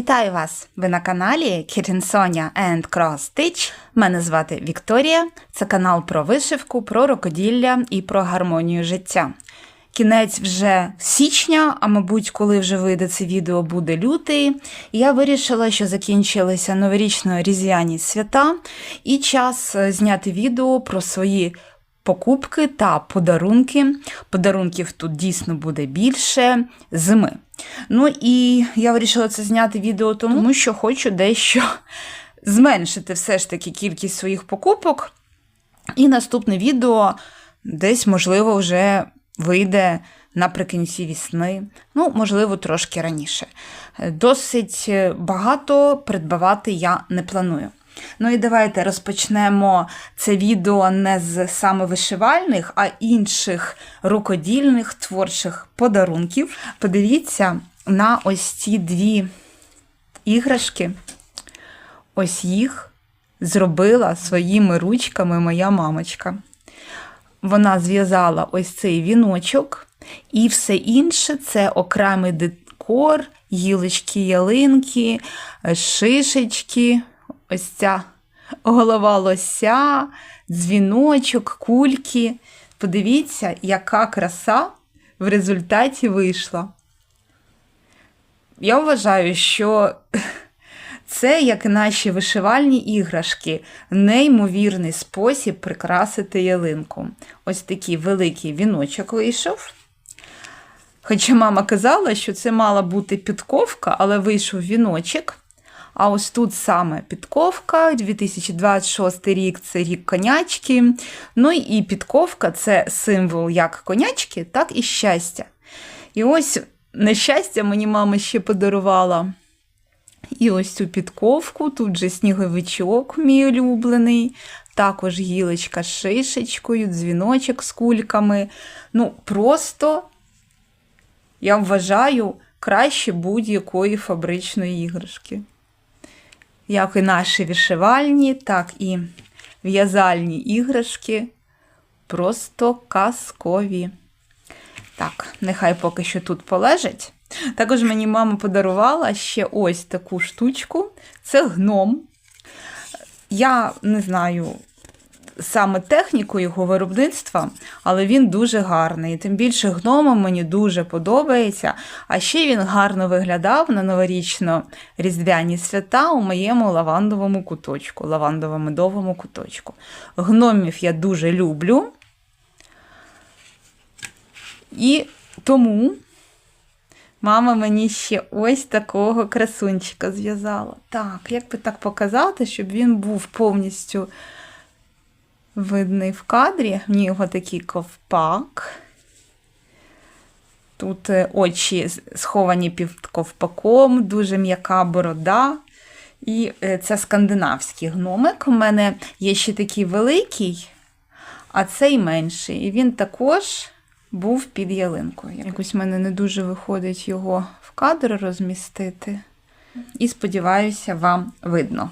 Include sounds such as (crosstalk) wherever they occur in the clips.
Вітаю вас! Ви на каналі Sonia and Cross Stitch. Мене звати Вікторія. Це канал про вишивку, про рукоділля і про гармонію життя. Кінець вже січня, а мабуть, коли вже вийде це відео, буде лютий. Я вирішила, що закінчилися новорічно різдвяні свята, і час е, зняти відео про свої покупки та подарунки. Подарунків тут дійсно буде більше зими. Ну і я вирішила це зняти відео тому, що хочу дещо (laughs) зменшити все ж таки кількість своїх покупок. І наступне відео десь, можливо, вже вийде наприкінці вісни, ну, можливо, трошки раніше. Досить багато придбавати я не планую. Ну і давайте розпочнемо це відео не з саме вишивальних, а інших рукодільних творчих подарунків. Подивіться на ось ці дві іграшки. Ось їх зробила своїми ручками моя мамочка. Вона зв'язала ось цей віночок, і все інше це окремий декор, гілочки, ялинки, шишечки, ось ця голова лося, дзвіночок, кульки. Подивіться, яка краса в результаті вийшла. Я вважаю, що (laughs) це, як і наші вишивальні іграшки, неймовірний спосіб прикрасити ялинку. Ось такий великий віночок вийшов. Хоча мама казала, що це мала бути підковка, але вийшов віночок. А ось тут саме підковка, 2026 рік це рік конячки. Ну і підковка це символ як конячки, так і щастя. І ось нещастя мені мама ще подарувала. І ось цю підковку, тут же сніговичок, мій улюблений, також гілочка з шишечкою, дзвіночок з кульками. Ну, просто, я вважаю, краще будь-якої фабричної іграшки. Як і наші вишивальні, так і в'язальні іграшки. Просто казкові. Так, нехай поки що тут полежить. Також мені мама подарувала ще ось таку штучку. Це гном. Я не знаю саме техніку його виробництва, але він дуже гарний. Тим більше гномом мені дуже подобається. А ще він гарно виглядав на новорічно-різдвяні свята у моєму лавандовому куточку, лавандово-медовому куточку. Гномів я дуже люблю. І тому мама мені ще ось такого красунчика зв'язала. Так, як би так показати, щоб він був повністю видний в кадрі. В нього такий ковпак. Тут е, очі сховані під ковпаком, дуже м'яка борода. І е, це скандинавський гномик. У мене є ще такий великий, а цей менший. І він також був під ялинкою. Якось в мене не дуже виходить його в кадр розмістити. І сподіваюся, вам видно.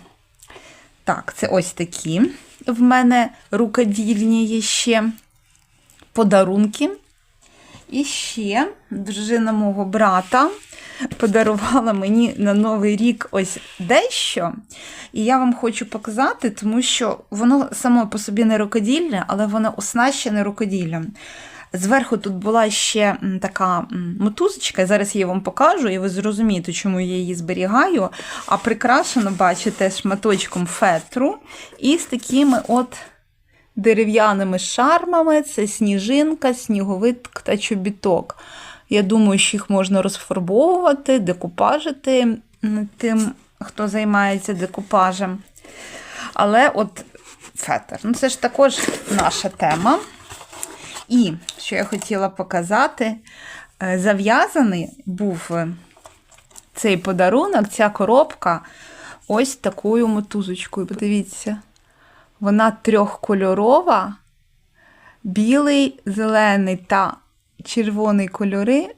Так, це ось такі. В мене рукодільні є ще подарунки. І ще дружина мого брата подарувала мені на Новий рік ось дещо. І я вам хочу показати, тому що воно само по собі не рукодільне, але воно оснащене рукоділлям. Зверху тут була ще така мотузочка, зараз я вам покажу, і ви зрозумієте, чому я її зберігаю. А прикрашено, бачите, шматочком фетру і з такими от дерев'яними шармами це сніжинка, сніговик та чобіток. Я думаю, що їх можна розфарбовувати, декупажити тим, хто займається декупажем. Але от фетр. Ну, це ж також наша тема. І що я хотіла показати, е, зав'язаний був цей подарунок, ця коробка ось такою мотузочкою. Подивіться, вона трьохкольорова, білий, зелений та червоний кольори.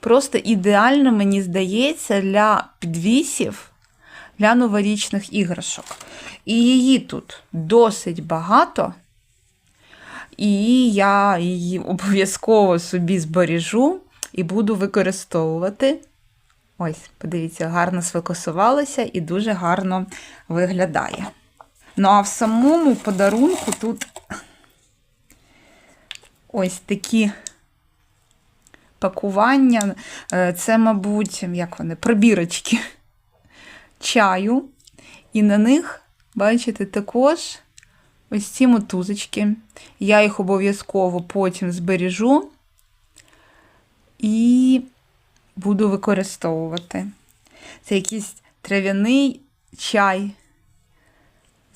Просто ідеально, мені здається, для підвісів, для новорічних іграшок. І її тут досить багато. І я її обов'язково собі збережу і буду використовувати. Ось, подивіться, гарно сфокусувалося і дуже гарно виглядає. Ну, а в самому подарунку тут ось такі пакування. Е, Це, мабуть, як вони, пробірочки чаю. І на них, бачите, також ось ці мотузочки. Я їх обов'язково потім збережу і буду використовувати. Це якийсь трав'яний чай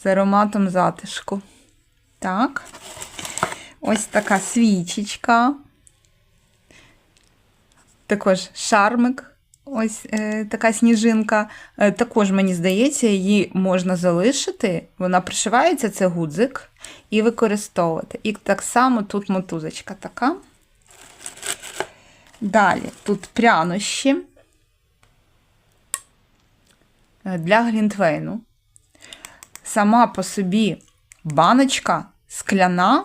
з ароматом затишку. Так. Ось така свічечка. Також шармик. Ось е, така сніжинка. Е, також, мені здається, її можна залишити. Вона пришивається, це гудзик, і використовувати. І так само тут мотузочка така. Далі тут прянощі е, для глінтвейну. Сама по собі баночка скляна,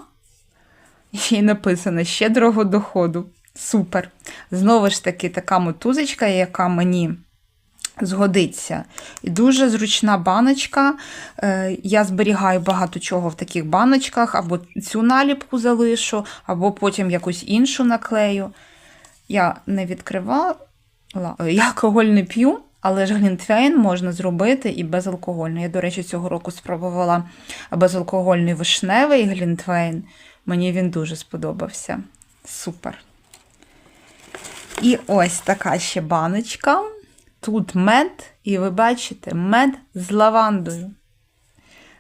і написано щедрого доходу. Супер. Знову ж таки, така мотузочка, яка мені згодиться. І дуже зручна баночка. Е, Я зберігаю багато чого в таких баночках, або цю наліпку залишу, або потім якусь іншу наклею. Я не відкривала, я алкоголь не п'ю, але ж глінтвейн можна зробити і безалкогольний. Я, до речі, цього року спробувала безалкогольний вишневий глінтвейн. Мені він дуже сподобався. Супер. І ось така ще баночка. Тут мед, і ви бачите, мед з лавандою.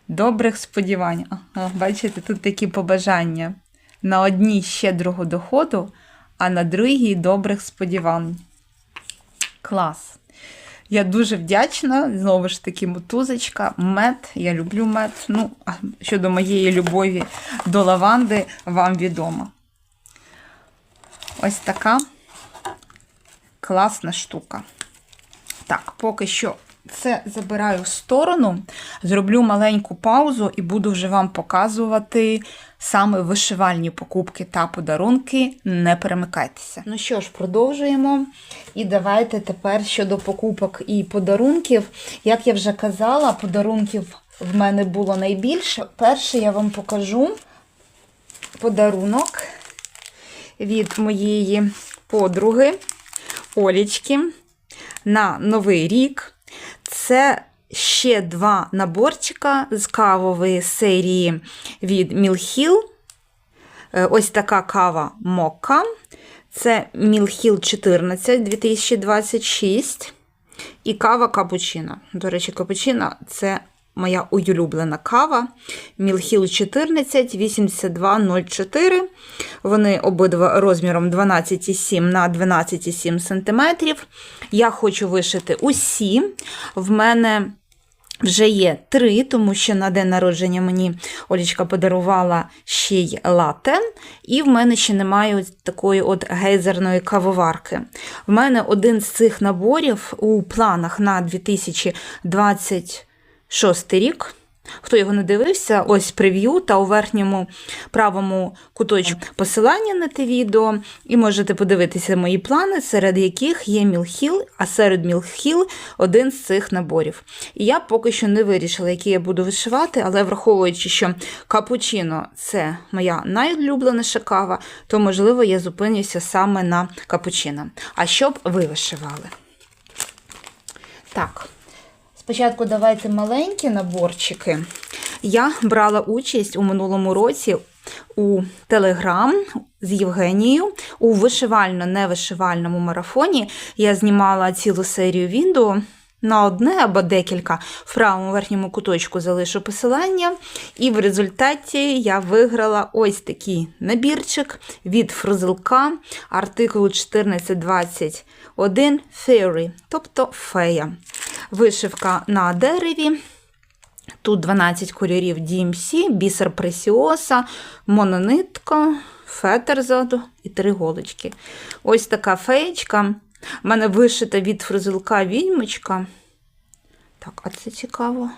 Добрих сподівань. Бачите, тут такі побажання. На одній щедрого доходу, а на другій добрих сподівань. Клас. Я дуже вдячна. Знову ж таки, мотузочка, мед. Я люблю мед. Ну, щодо моєї любові до лаванди, вам відомо. Ось така класна штука. Так, поки що це забираю в сторону, зроблю маленьку паузу і буду вже вам показувати саме вишивальні покупки та подарунки. Не перемикайтеся. Ну що ж, продовжуємо. І давайте тепер щодо покупок і подарунків. Як я вже казала, подарунків в мене було найбільше. Перше я вам покажу подарунок від моєї подруги Олічки на Новий рік. Це ще два наборчика з кавової серії від Мілхіл. Ось така кава Мокка. Це Мілхіл 14 2026. І кава капучино. До речі, капучино це моя улюблена кава. Мілхіл 14 8204. Вони обидва розміром 12,7 на 12,7 см. Я хочу вишити усі. В мене вже є три, тому що на день народження мені Олічка подарувала ще й латте, і в мене ще немає такої от гейзерної кавоварки. В мене один з цих наборів у планах на 2026 рік. Хто його не дивився, ось прев'ю та у верхньому правому куточку посилання на те відео, і можете подивитися мої плани, серед яких є Мілхіл, а серед Мілхіл один з цих наборів. І я поки що не вирішила, який я буду вишивати, але враховуючи, що капучино це моя найулюбленіша кава, то, можливо, я зупинюся саме на капучино. А щоб ви вишивали? Так. Спочатку давайте маленькі наборчики. Я брала участь у минулому році у Телеграм з Євгенією у вишивально-невишивальному марафоні. Я знімала цілу серію відео. На одне або декілька в правому верхньому куточку залишу посилання, і в результаті я виграла ось такий набірчик від фрузелка артикулу 1421 Fairy, тобто фея. Вишивка на дереві. Тут 12 кольорів DMC, бісер пресіоса, мононитка, фетер ззаду і три голочки. Ось така феєчка. У мене вишита від фрузелка відьмочка. Так, а це цікаво.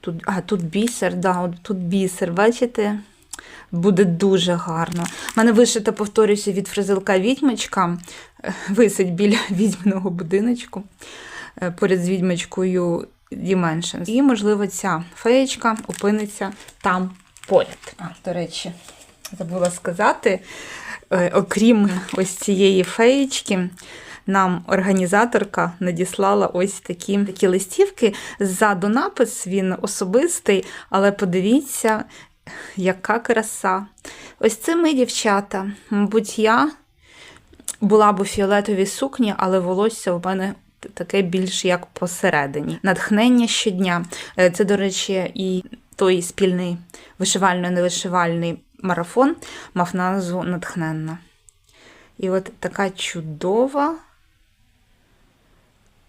Тут, А, тут бісер, да, тут бісер, бачите? Буде дуже гарно. У мене вишита, повторюся, від фризилка відьмочка. Е, Висить біля (laughs) відьминого будиночку е, поряд з відьмочкою Dimensions. І, можливо, ця феєчка опиниться там поряд. А, до речі, забула сказати, е, окрім ось цієї феєчки, нам організаторка надіслала ось такі, такі листівки. Ззаду напис він особистий, але подивіться, яка краса. Ось це ми, дівчата. Мабуть, я була б у фіолетовій сукні, але волосся в мене таке більш як посередині. Натхнення щодня. Е, Це, до речі, і той спільний вишивально-невишивальний марафон мав назву Натхненна. І от така чудова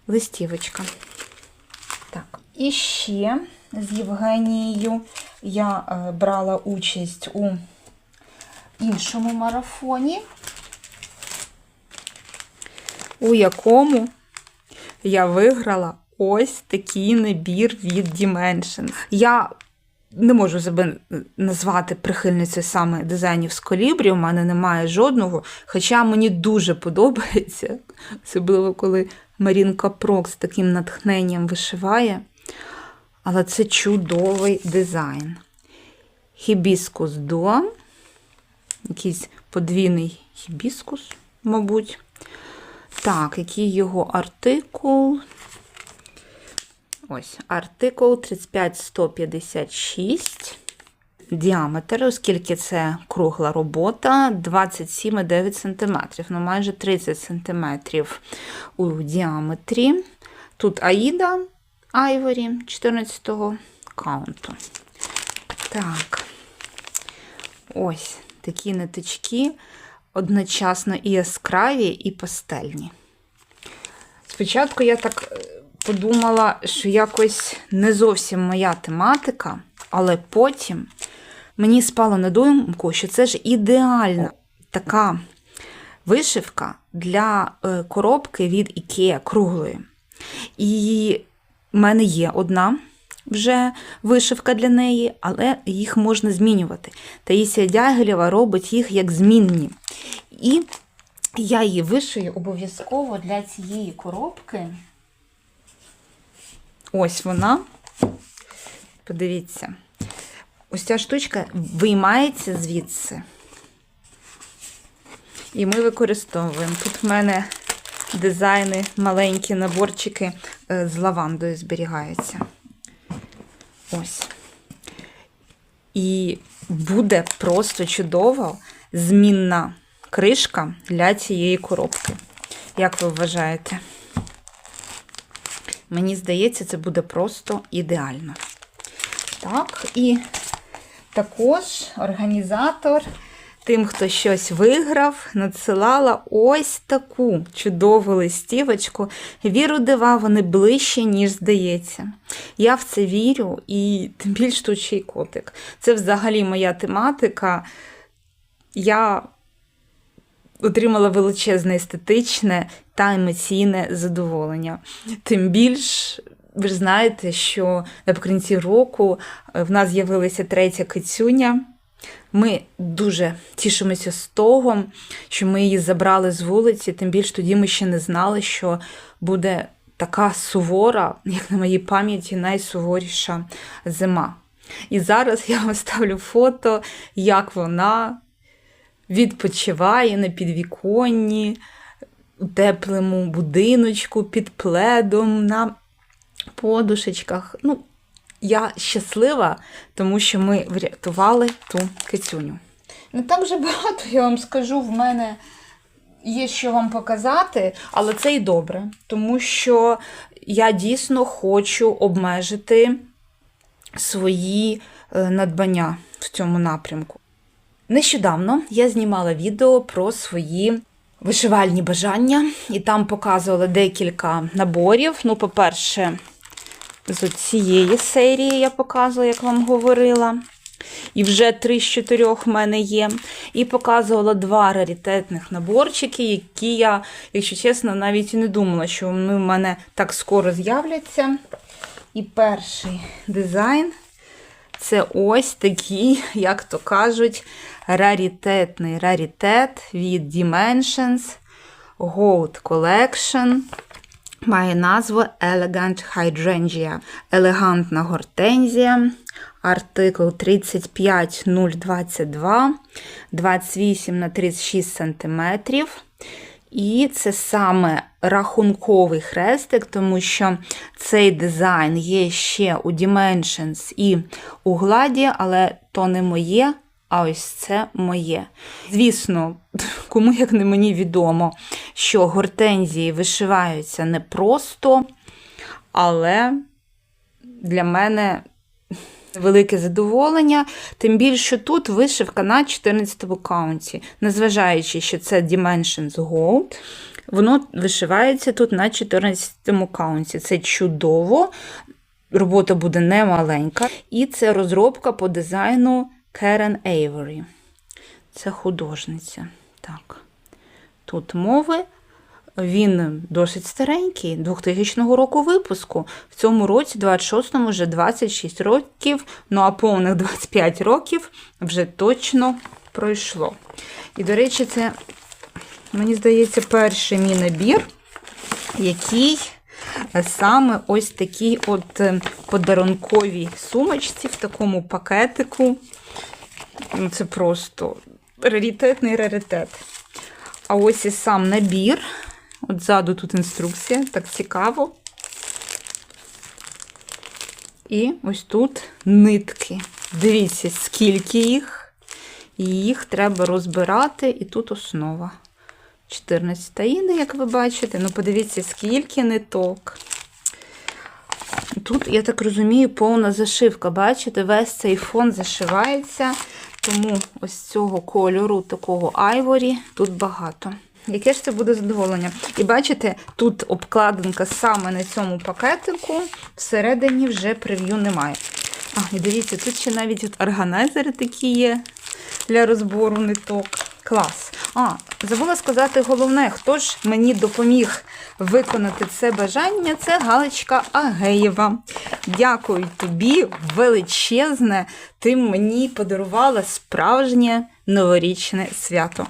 листівочка. Так, і ще з Євгенією я е, брала участь у іншому марафоні, у якому я виграла ось такий набір від Dimension. Я не можу себе назвати прихильницею саме дизайнів з колібрі, у мене немає жодного. Хоча мені дуже подобається, особливо коли Марінка Прок з таким натхненням вишиває. Але це чудовий дизайн. Хібіскус дуа, якийсь подвійний хібіскус, мабуть. Так, який його артикул? Ось, артикул 35156. Діаметр, оскільки це кругла робота, 27,9 см, ну майже 30 см у діаметрі. Тут Аїда Айворі 14-го каунту. Так, ось такі ниточки, одночасно і яскраві, і пастельні. Спочатку я так е, подумала, що якось не зовсім моя тематика, але потім мені спало на думку, що це ж ідеальна така вишивка для е, коробки від IKEA круглої. І в мене є одна вже вишивка для неї, але їх можна змінювати. Таїсія Дягилєва робить їх як змінні. І я її вишию обов'язково для цієї коробки. Ось вона. Подивіться. Ось ця штучка виймається звідси. І ми використовуємо. Тут в мене дизайни, маленькі наборчики е, з лавандою зберігаються. Ось. І буде просто чудово змінна кришка для цієї коробки. Як ви вважаєте? Мені здається, це буде просто ідеально. Так, і також організатор тим, хто щось виграв, надсилала ось таку чудову листівочку. Віру дива, вони ближче, ніж здається. Я в це вірю, і тим більш тут ще й котик. Це взагалі моя тематика. Я отримала величезне естетичне та емоційне задоволення. Тим більш. Ви ж знаєте, що наприкінці року в нас з'явилася третя кицюня. Ми дуже тішимося з того, що ми її забрали з вулиці, тим більше тоді ми ще не знали, що буде така сувора, як на моїй пам'яті, найсуворіша зима. І зараз я вам ставлю фото, як вона відпочиває на підвіконні, у теплому будиночку, під пледом, на подушечках. Ну, я щаслива, тому що ми врятували ту кицюню. Не так вже багато, я вам скажу, в мене є що вам показати, але це і добре, тому що я дійсно хочу обмежити свої е, надбання в цьому напрямку. Нещодавно я знімала відео про свої вишивальні бажання, і там показувала декілька наборів. Ну, по-перше, з цієї серії я показувала, як вам говорила. І вже три з чотирьох в мене є. І показувала два раритетних наборчики, які я, якщо чесно, навіть і не думала, що вони в мене так скоро з'являться. І перший дизайн Це ось такий, як то кажуть, раритетний раритет від Dimensions Gold Collection. Має назву Elegant Hydrangea. Елегантна гортензія. Артикул 35022, 28 на 36 см. І це саме рахунковий хрестик, тому що цей дизайн є ще у Dimensions і у гладі, але то не моє, а ось це моє. Звісно, (laughs) кому як не мені відомо, що гортензії вишиваються не просто, але для мене (laughs) велике задоволення. Тим більше тут вишивка на 14 каунті. Незважаючи, що це Dimensions Gold, воно вишивається тут на 14 каунті. Це чудово. Робота буде немаленька. І це розробка по дизайну Karen Avery. Це художниця. Так. Тут мови. Він досить старенький, 2000 року випуску. В цьому році, 26-му, вже 26 років, ну а повних 25 років вже точно пройшло. І, до речі, це, мені здається, перший мій набір, який саме ось такій от е, подарунковій сумочці в такому пакетику. Ну, Це просто раритетний раритет. А ось і сам набір. От ззаду тут інструкція, так цікаво. І ось тут нитки. Дивіться, скільки їх. І їх треба розбирати, і тут основа. 14 іни, як ви бачите. Ну, подивіться, скільки ниток. Тут, я так розумію, повна зашивка. Бачите, весь цей фон зашивається, тому ось цього кольору, такого айворі, тут багато. Яке ж це буде задоволення? І бачите, тут обкладинка саме на цьому пакетику, всередині вже прев'ю немає. А, і дивіться, тут ще навіть органайзери такі є для розбору ниток. Клас. А, забула сказати головне, хто ж мені допоміг виконати це бажання, це Галочка Агеєва. Дякую тобі, величезне. Ти мені подарувала справжнє новорічне свято.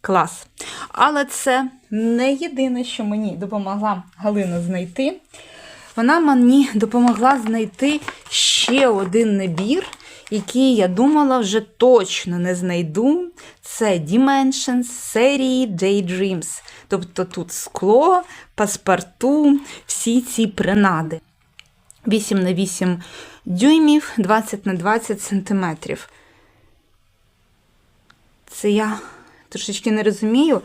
Клас. Але це не єдине, що мені допомогла Галина знайти. Вона мені допомогла знайти ще один набір, який я думала вже точно не знайду. Це Dimensions серії Daydreams. Тобто тут скло, паспорту, всі ці принади. 8 на 8 дюймів, 20 на 20 сантиметрів. Це я трошечки не розумію.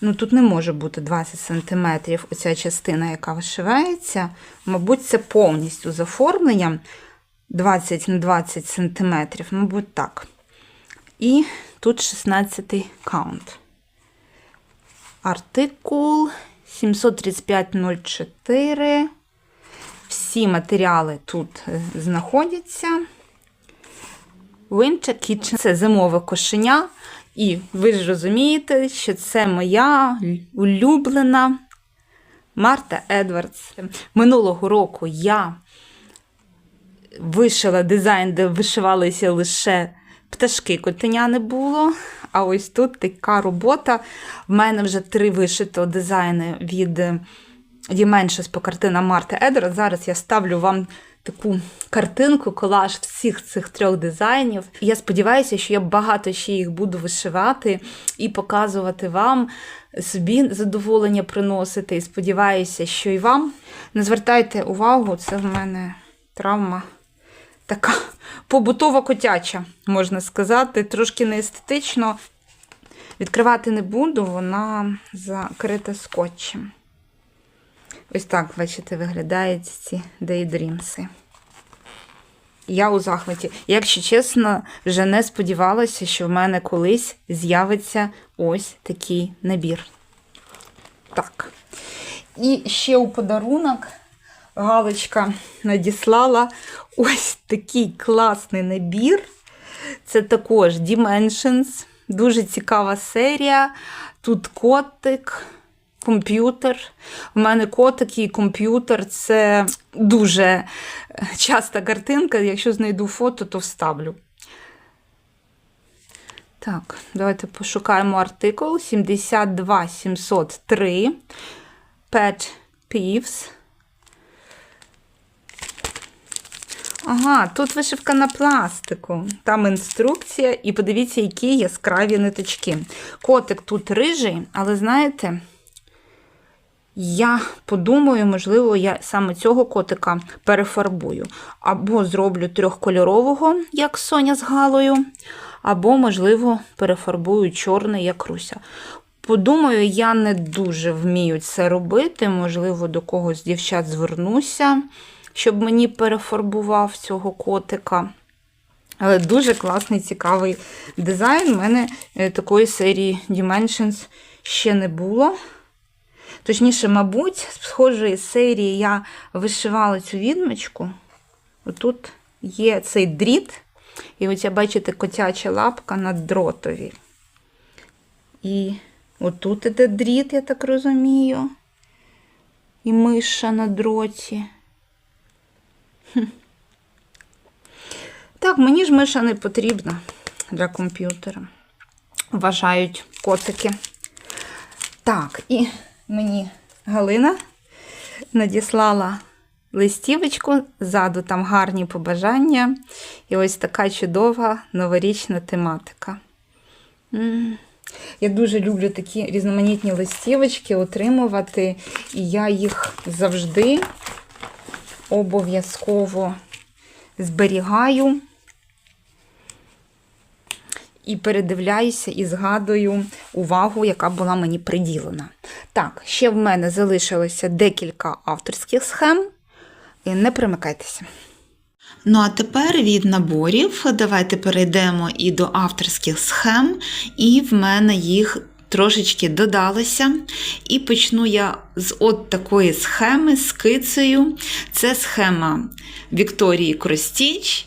Ну, тут не може бути 20 см оця частина, яка вишивається. Мабуть, це повністю з оформленням 20 на 20 см, мабуть, так. І тут 16 каунт. Артикул 735.04. Всі матеріали тут е, знаходяться. Winter Kitchen це зимове кошеня. І ви ж розумієте, що це моя улюблена Марта Едвардс. Минулого року я вишила дизайн, де вишивалися лише пташки, котеня не було. А ось тут така робота. В мене вже три вишито дизайни від Dimensions по картинам Марти Едвардс. Зараз я ставлю вам таку картинку, колаж всіх цих трьох дизайнів. Я сподіваюся, що я багато ще їх буду вишивати і показувати вам, собі задоволення приносити. І сподіваюся, що і вам. Не звертайте увагу, це в мене травма така побутова котяча, можна сказати, трошки неестетично. Відкривати не буду, вона закрита скотчем. Ось так, бачите, виглядають ці дейдрімси. Я у захваті. Якщо чесно, вже не сподівалася, що в мене колись з'явиться ось такий набір. Так. І ще у подарунок Галочка надіслала ось такий класний набір. Це також Dimensions. Дуже цікава серія. Тут котик комп'ютер. У мене котик і комп'ютер це дуже е, часта картинка. Якщо знайду фото, то вставлю. Так, давайте пошукаємо артикул 72703 Pet Peeves. Ага, тут вишивка на пластику. Там інструкція, і подивіться, які яскраві ниточки. Котик тут рижий, але знаєте, я подумаю, можливо, я саме цього котика перефарбую. Або зроблю трьохкольорового, як Соня з Галою, або, можливо, перефарбую чорний, як Руся. Подумаю, я не дуже вмію це робити. Можливо, до когось дівчат звернуся, щоб мені перефарбував цього котика. Але дуже класний, цікавий дизайн. У мене е, такої серії Dimensions ще не було. Точніше, мабуть, з схожої серії я вишивала цю відмичку. Отут є цей дріт, і оця, бачите, котяча лапка на дротові. І отут іде дріт, я так розумію. І миша на дроті. Так, мені ж миша не потрібна для комп'ютера. Вважають котики. Так, і мені Галина надіслала листівочку, ззаду там гарні побажання. І ось така чудова новорічна тематика. Я дуже люблю такі різноманітні листівочки отримувати, і я їх завжди обов'язково зберігаю і передивляюся і згадую увагу, яка була мені приділена. Так, ще в мене залишилося декілька авторських схем. Не примикайтеся. Ну а тепер від наборів давайте перейдемо і до авторських схем, і в мене їх трошечки додалося. І почну я з от такої схеми з кицею. Це схема Вікторії Кростіч.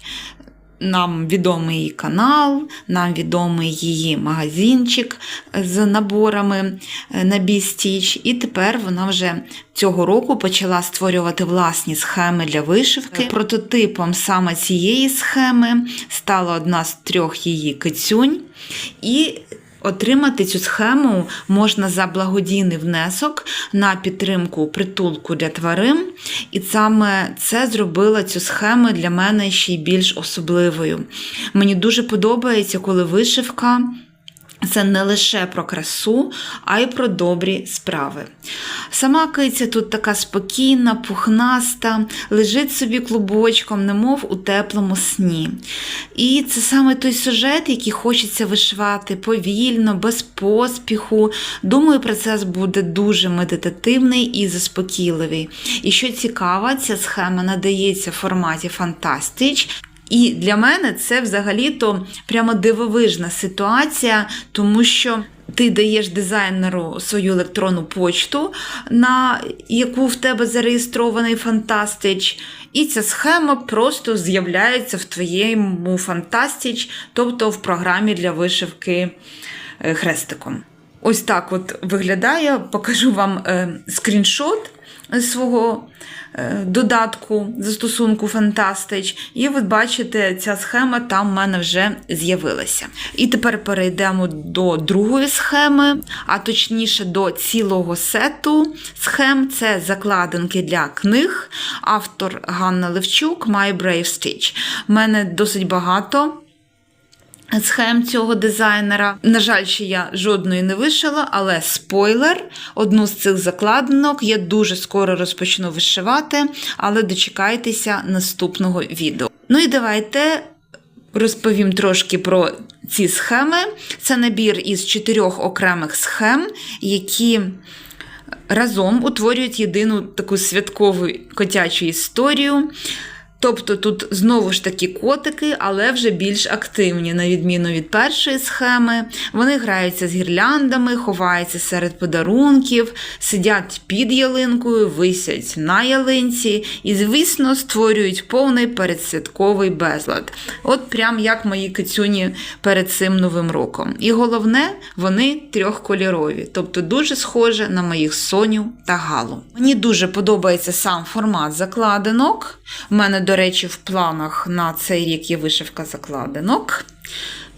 Нам відомий її канал, нам відомий її магазинчик з наборами на Бістіч. І тепер вона вже цього року почала створювати власні схеми для вишивки. Прототипом саме цієї схеми стала одна з трьох її кицюнь. І Отримати цю схему можна за благодійний внесок на підтримку притулку для тварин. І саме це зробило цю схему для мене ще й більш особливою. Мені дуже подобається, коли вишивка. Це не лише про красу, а й про добрі справи. Сама киця тут така спокійна, пухнаста, лежить собі клубочком, немов у теплому сні. І це саме той сюжет, який хочеться вишивати повільно, без поспіху. Думаю, процес буде дуже медитативний і заспокійливий. І що цікаво, ця схема надається в форматі Фантастич. І для мене це взагалі-то прямо дивовижна ситуація, тому що ти даєш дизайнеру свою електронну почту, на яку в тебе зареєстрований Фантастич, і ця схема просто з'являється в твоєму Фантастич, тобто в програмі для вишивки е, хрестиком. Ось так от виглядає. Покажу вам е, скріншот свого е, додатку застосунку Фантастич. І ви бачите, ця схема там в мене вже з'явилася. І тепер перейдемо до другої схеми, а точніше до цілого сету схем. Це закладинки для книг. Автор Ганна Левчук My Brave Stitch. У мене досить багато. Схем цього дизайнера. На жаль, ще я жодної не вишила, але спойлер, одну з цих закладинок я дуже скоро розпочну вишивати, але дочекайтеся наступного відео. Ну і давайте розповім трошки про ці схеми. Це набір із чотирьох окремих схем, які разом утворюють єдину таку святкову котячу історію. Тобто тут знову ж таки котики, але вже більш активні, на відміну від першої схеми. Вони граються з гірляндами, ховаються серед подарунків, сидять під ялинкою, висять на ялинці і, звісно, створюють повний передсвятковий безлад. От прям як мої кицюні перед цим новим роком. І головне, вони трьохкольорові, тобто дуже схоже на моїх Соню та Галу. Мені дуже подобається сам формат закладинок. У мене, до Речі, в планах на цей рік є вишивка закладинок.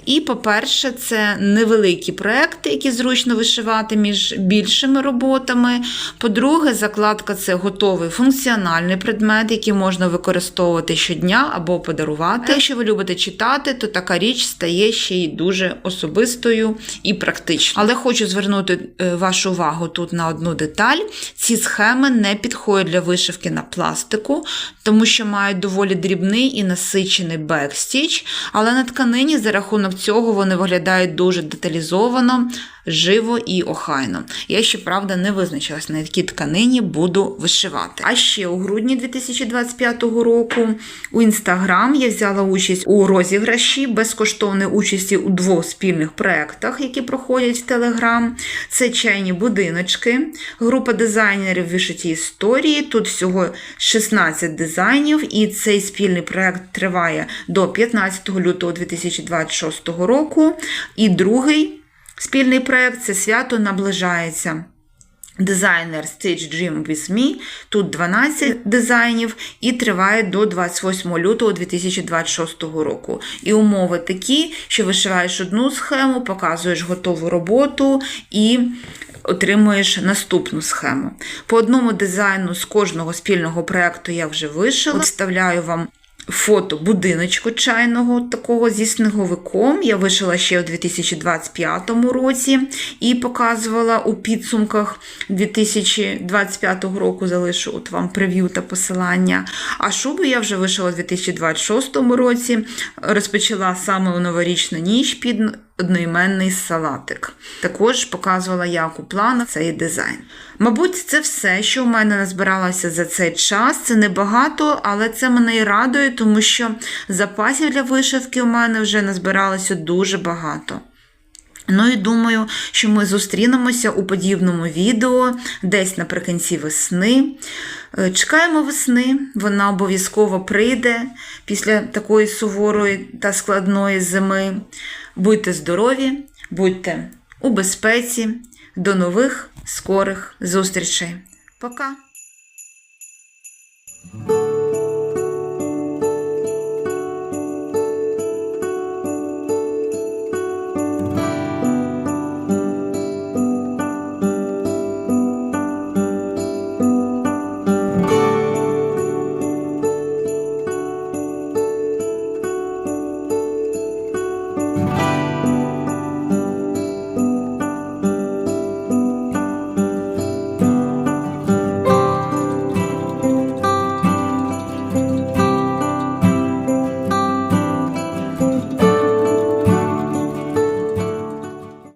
І, по-перше, це невеликі проекти, які зручно вишивати між більшими роботами. По-друге, закладка це готовий функціональний предмет, який можна використовувати щодня або подарувати. Якщо ви любите читати, то така річ стає ще й дуже особистою і практичною. Але хочу звернути е, вашу увагу тут на одну деталь: ці схеми не підходять для вишивки на пластику, тому що мають доволі дрібний і насичений бекстіч, але на тканині за рахунок цього вони виглядають дуже деталізовано, живо і охайно. Я ще правда не визначилась, на якій тканині буду вишивати. А ще у грудні 2025 року у інстаграм я взяла участь у розіграші безкоштовної участі у двох спільних проєктах, які проходять в Телеграм. Це чайні будиночки, група дизайнерів вишиті історії. Тут всього 16 дизайнів, і цей спільний проєкт триває до 15 лютого 2026 року. І другий спільний проєкт це свято наближається. Дизайнер Stitch Dream with Me. Тут 12 дизайнів і триває до 28 лютого 2026 року. І умови такі, що вишиваєш одну схему, показуєш готову роботу і отримуєш наступну схему. По одному дизайну з кожного спільного проєкту я вже вишила. Вставляю вам фото будиночку чайного, такого зі сніговиком. Я вишила ще у 2025 році і показувала у підсумках 2025 року. Залишу от вам прев'ю та посилання. А шубу я вже вишила у 2026 році. Розпочала саме у новорічну ніч під одноіменний салатик. Також показувала як у планах цей дизайн. Мабуть, це все, що в мене назбиралося за цей час. Це небагато, але це мене і радує, тому що запасів для вишивки у мене вже назбиралося дуже багато. Ну і думаю, що ми зустрінемося у подібному відео десь наприкінці весни. Е, Чекаємо весни, вона обов'язково прийде після такої суворої та складної зими. Будьте здорові, будьте у безпеці. До нових скорих зустрічей. Пока!